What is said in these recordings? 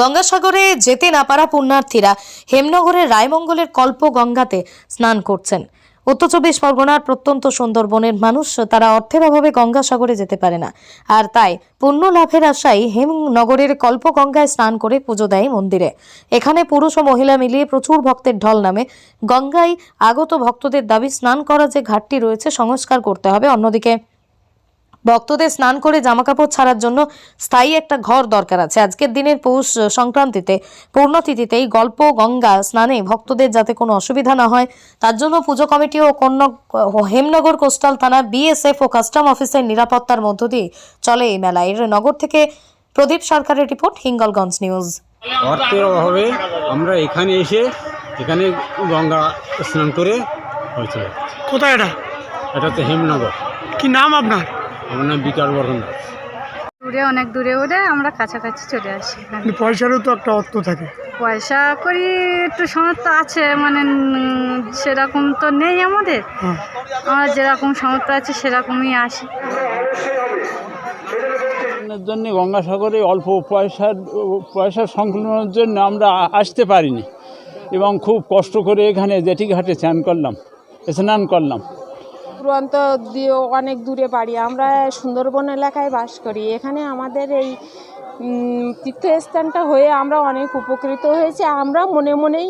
গঙ্গাসাগরে যেতে না পারা পুণ্যার্থীরা হেমনগরের রায়মঙ্গলের কল্প গঙ্গাতে স্নান করছেন। উত্তর চব্বিশ পরগনার প্রত্যন্ত সুন্দরবনের মানুষ, তারা অর্থের অভাবে গঙ্গাসাগরে যেতে পারে না। আর তাই পুণ্য লাভের আশায় হেমনগরের কল্প গঙ্গায় স্নান করে পুজো দেয় মন্দিরে। এখানে পুরুষ ও মহিলা মিলিয়ে প্রচুর ভক্তের ঢল নামে গঙ্গায় আগত ভক্তদের দাবি, স্নান করা যে ঘাটটি রয়েছে, সংস্কার করতে হবে। অন্যদিকে ভক্তদের স্নান করে জামাকাপড় ছাড়ার জন্য স্থায়ী একটা ঘর দরকার আছে। আজকের দিনের পৌষ সংক্রান্তিতে পূর্ণতিথিতে এই গল্প গঙ্গা স্নানে ভক্তদের যাতে কোনো অসুবিধা না হয় তার জন্য পুজো কমিটি ও কন্যা হেমনগর কোস্টাল থানা বিএসএফ ও কাস্টম অফিসের নিরাপত্তার মধ্য দিয়ে চলে এই মেলা। এর নগর থেকে প্রদীপ সরকারের রিপোর্ট হিঙ্গলগঞ্জ নিউজ। অর্থের অভাবে আমরা এখানে এসে এখানে গঙ্গা স্নান করে হয়েছে কোথায় এটা? এটা তো হেমনগর। কি নাম আপনার? আমার নাম বিকাশ বর্ধন দাস দূরে অনেক দূরে ওরে আমরা কাছাকাছি চলে আসি। এখানে। পয়সারও তো একটা অর্থ থাকে। পয়সা করি একটু সামর্থ্য আছে মানে উম, সেরকম তো নেই আমাদের। হ্যাঁ। আমরা যেরকম সামর্থ্য আছে সেরকমই আসি। এর জন্য গঙ্গাসাগরে অল্প পয়সার পয়সার সংকলনের জন্য আমরা আসতে পারিনি। এবং খুব কষ্ট করে এখানে জেটি ঘাটে স্নান করলাম স্নান করলাম। দূরান্ত দিয়ে অনেক দূরে বাড়ি আমরা সুন্দরবন এলাকায় বাস করি। এখানে আমাদের এই তীর্থস্থানটা হয়ে আমরা অনেক উপকৃত হয়েছি। আমরা মনে মনেই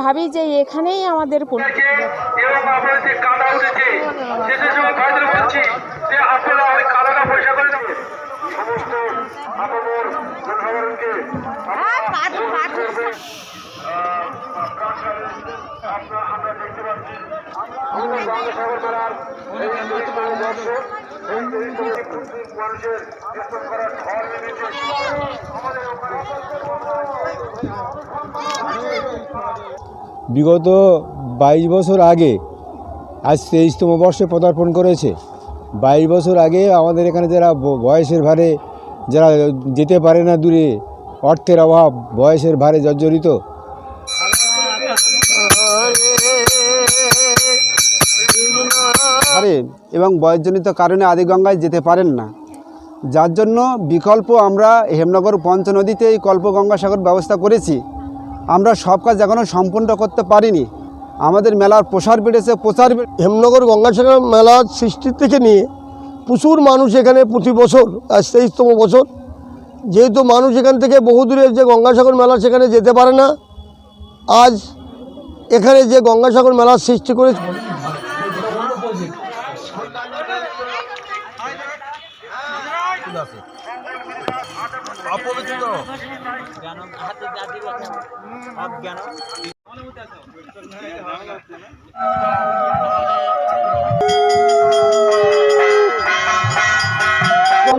ভাবি যে এখানেই আমাদের পুণ্য এবং আপনার যে কাদা উঠেছে শেষের সময় ভাইদের বলছি যে আপনারা ওই কাদাটা পয়সা করে দেবেন সমস্ত আপনাদের জনসাধারণকে আপনার বিগত বাইশ বছর আগে, আজ তেইশতম বর্ষে পদার্পণ করেছে। বাইশ বছর আগে আমাদের এখানে যারা বয়সের ভারে যারা যেতে পারে না দূরে অর্থের অভাব বয়সের ভারে জর্জরিত। পারে এবং বয়সজনিত কারণে আদিগঙ্গায় যেতে পারেন না। যার জন্য বিকল্প আমরা হেমনগর পঞ্চনদীতে এই কল্প গঙ্গাসাগর ব্যবস্থা করেছি। আমরা সব কাজ এখনও সম্পূর্ণ করতে পারিনি। আমাদের মেলার প্রসার বেড়েছে প্রচার বেড়ে- হেমনগর গঙ্গাসাগর মেলার সৃষ্টির থেকে নিয়ে প্রচুর মানুষ এখানে প্রতি বছর আজ তেইশতম বছর যেহেতু মানুষ এখান থেকে বহু দূরে যে গঙ্গাসাগর মেলা, সেখানে যেতে পারে না। আজ এখানে যে গঙ্গাসাগর মেলার সৃষ্টি করে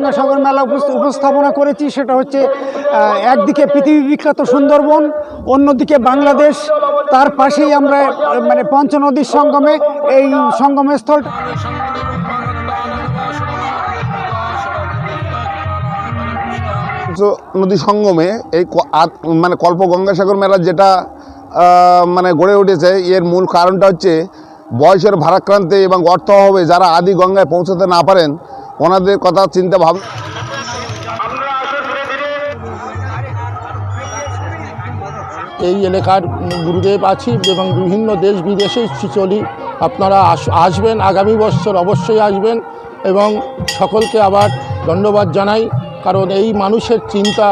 গঙ্গাসাগর মেলা উপস্থাপনা করেছি, সেটা হচ্ছে একদিকে পৃথিবী বিখ্যাত সুন্দরবন, অন্যদিকে বাংলাদেশ। তার পাশেই আমরা মানে পঞ্চনদীর সঙ্গমে, এই সঙ্গমস্থল। নদী সঙ্গমে, এই মানে কল্প গঙ্গাসাগর মেলা যেটা মানে গড়ে উঠেছে, এর মূল কারণটা হচ্ছে, বয়সের ভারাক্রান্তে এবং অর্থ অভাবে যারা আদি গঙ্গায় পৌঁছাতে না পারেন ওনাদের কথা চিন্তা ভাব এই এলাকার গুরুদেব আছি এবং বিভিন্ন দেশ বিদেশে চলি আপনারা আস- আসবেন, আগামী বছর অবশ্যই আসবেন এবং সকলকে আবার ধন্যবাদ জানাই। কারণ এই মানুষের চিন্তা